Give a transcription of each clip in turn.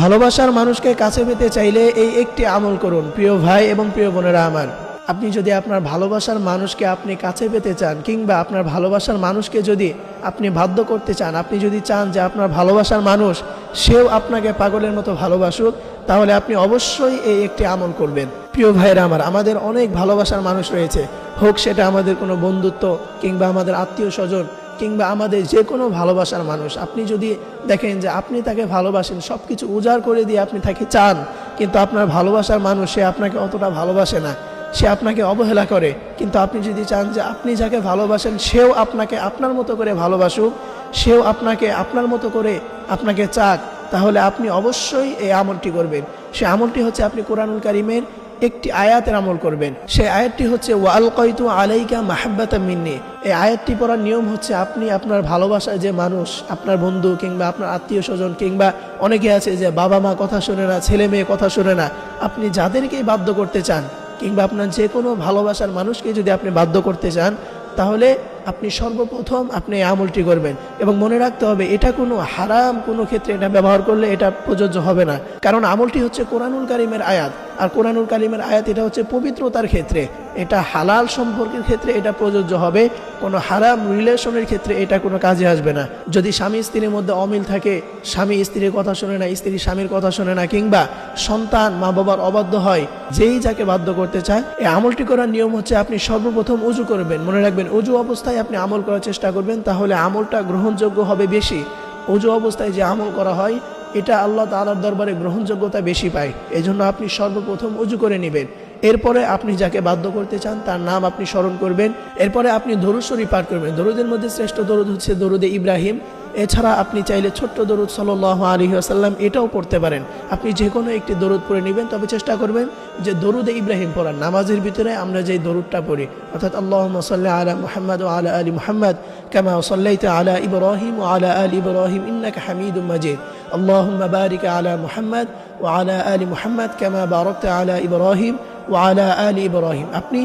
ভালোবাসার মানুষকে কাছে পেতে চাইলে এই একটি আমল করুন, প্রিয় ভাই এবং প্রিয় বোনেরা আমার। আপনি যদি আপনার ভালোবাসার মানুষকে আপনি কাছে পেতে চান, কিংবা আপনার ভালোবাসার মানুষকে যদি আপনি বাধ্য করতে চান, আপনি যদি চান যে আপনার ভালোবাসার মানুষ সেও আপনাকে পাগলের মতো ভালোবাসুক, তাহলে আপনি অবশ্যই এই একটি আমল করবেন। প্রিয় ভাইরা আমার, আমাদের অনেক ভালোবাসার মানুষ রয়েছে। হোক সেটা আমাদের কোনো বন্ধুত্ব কিংবা আমাদের আত্মীয় স্বজন কিংবা আমাদের যে কোনো ভালোবাসার মানুষ, আপনি যদি দেখেন যে আপনি তাকে ভালোবাসেন সব কিছু উজাড় করে দিয়ে আপনি তাকে চান, কিন্তু আপনার ভালোবাসার মানুষ, সে আপনাকে অতটা ভালোবাসে না। সে আপনাকে অবহেলা করে। কিন্তু আপনি যদি চান যে আপনি যাকে ভালোবাসেন, সেও আপনাকে আপনার মতো করে ভালোবাসুক, সেও আপনাকে আপনার মতো করে আপনাকে চাক, তাহলে আপনি অবশ্যই এই আমলটি করবেন। সে আমলটি হচ্ছে আপনি কোরআনুল কারিমের একটি আয়াতের আমল করবেন। সেই আয়াতটি হচ্ছে ওয়াল কয়তু আলাইকা মাহাব্বাতা মিন্নি। এই আয়াতটি পড়ার নিয়ম হচ্ছে, আপনি আপনার ভালোবাসার যে মানুষ, আপনার বন্ধু কিংবা আপনার আত্মীয় স্বজন কিংবা অনেকে আছে যে বাবা মা কথা শোনে না, ছেলে মেয়ে কথা শোনে না, আপনি যাদেরকেই বাধ্য করতে চান কিংবা আপনার যে কোনো ভালোবাসার মানুষকে যদি আপনি বাধ্য করতে চান, তাহলে আপনি সর্বপ্রথম আপনি আমলটি করবেন এবং মনে রাখতে হবে, এটা কোনো হারাম কোনো ক্ষেত্রে এটা ব্যবহার করলে এটা প্রযোজ্য হবে না। কারণ আমলটি হচ্ছে কোরআনুল কারিমের আয়াত। আর কোরআনুল কারিমের আয়াত এটা হচ্ছে পবিত্রতার ক্ষেত্রে। এটা হালাল সম্পর্কের ক্ষেত্রে এটা প্রযোজ্য হবে, কোনো হারাম রিলেশনের ক্ষেত্রে এটা কোনো কাজে আসবে না। যদি স্বামী স্ত্রীর মধ্যে অমিল থাকে, স্বামী স্ত্রীর কথা শোনে না, স্ত্রী স্বামীর কথা শোনে না, কিংবা সন্তান, মা বাবার অবাধ্য হয়, যেই যাকে বাধ্য করতে চায়, এই আমলটি করার নিয়ম হচ্ছে আপনি সর্বপ্রথম উজু করবেন, মনে রাখবেন, উজু অবস্থায় আপনি আমল করার চেষ্টা করবেন, তাহলে আমলটা গ্রহণযোগ্য হবে বেশি। অজু অবস্থায় যে আমল করা হয়, এটা আল্লাহ তালার দরবারে গ্রহণযোগ্যতা বেশি পায়। এজন্য আপনি সর্বপ্রথম উজু করে নেবেন। এরপরে আপনি যাকে বাধ্য করতে চান, তার নাম আপনি স্মরণ করবেন। এরপরে আপনি দরুদ শরীফ পাঠ করবেন। দরুদের মধ্যে শ্রেষ্ঠ দরুদ হচ্ছে দরুদে ইব্রাহিম। এছাড়া আপনি চাইলে ছোট্ট দরুদ সাল্লাহ আলী আসাল্লাম এটাও পড়তে পারেন। আপনি যে কোনো একটি দরুদ পড়ে নেবেন, তবে চেষ্টা করবেন যে দরুদ ইব্রাহিম পড়ার। নামাজের ভিতরে আমরা যেই দরুদটা পড়ি, অর্থাৎ আল্লাহ সাল্লাহ আলা মোহাম্মদ ও আলা আলী মোহাম্মদ কেমা সাল্লাইতে আলা ইবরাহিম ও আলা আলী ইবরাহিম ইন্নাক হামিদ মাজিদ। আল্লাহ বারিক আলা মোহাম্মদ ও আলা আলী মোহাম্মদ কেমা বারকতে আলা ইবরাহিম ও আলা আলী ইবরাহিম। আপনি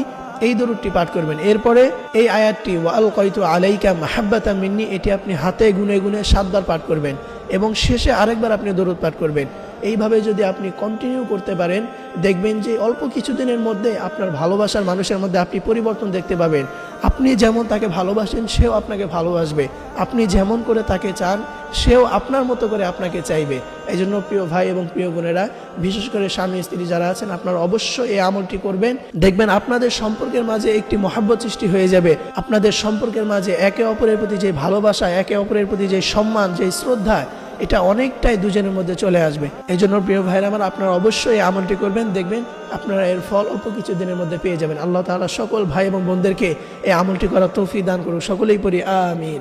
এই দরুদটি পাঠ করবেন। এরপরে এই আয়াতটি, ওয়াল কয়তু আলাইকা মাহাব্বাতা মিন্নি এটি আপনি হাতে গুনে গুনে সাতবার পাঠ করবেন এবং শেষে আরেকবার আপনি দরুদ পাঠ করবেন। এইভাবে যদি আপনি কন্টিনিউ করতে পারেন, দেখবেন যে অল্প কিছুদিনের মধ্যে আপনার ভালোবাসার মানুষের মধ্যে আপনি পরিবর্তন দেখতে পাবেন। আপনি যেমন তাকে ভালোবাসেন, সেও আপনাকে ভালোবাসবে। আপনি যেমন করে তাকে চান, সেও আপনার মতো করে আপনাকে চাইবে। এই জন্য প্রিয় ভাই এবং প্রিয় বোনেরা, বিশেষ করে স্বামী, স্ত্রী যারা আছেন, আপনারা অবশ্যই এই আমলটি করবেন। দেখবেন আপনাদের সম্পর্কের মাঝে একটি মহাব্বত সৃষ্টি হয়ে যাবে। আপনাদের সম্পর্কের মাঝে একে অপরের প্রতি যে ভালোবাসা, একে অপরের প্রতি যে সম্মান, যে শ্রদ্ধা এটা অনেকটাই দুজনের মধ্যে চলে আসবে। এই জন্য প্রিয় ভাইরা আমার, আপনারা অবশ্যই আমলটি করবেন, দেখবেন আপনারা এর ফল অল্প কিছু দিনের মধ্যে পেয়ে যাবেন। আল্লাহ তালা সকল ভাই এবং বোনদেরকে এই আমলটি করার তৌফি দান করুন সকলেই পড়ি, আমিন।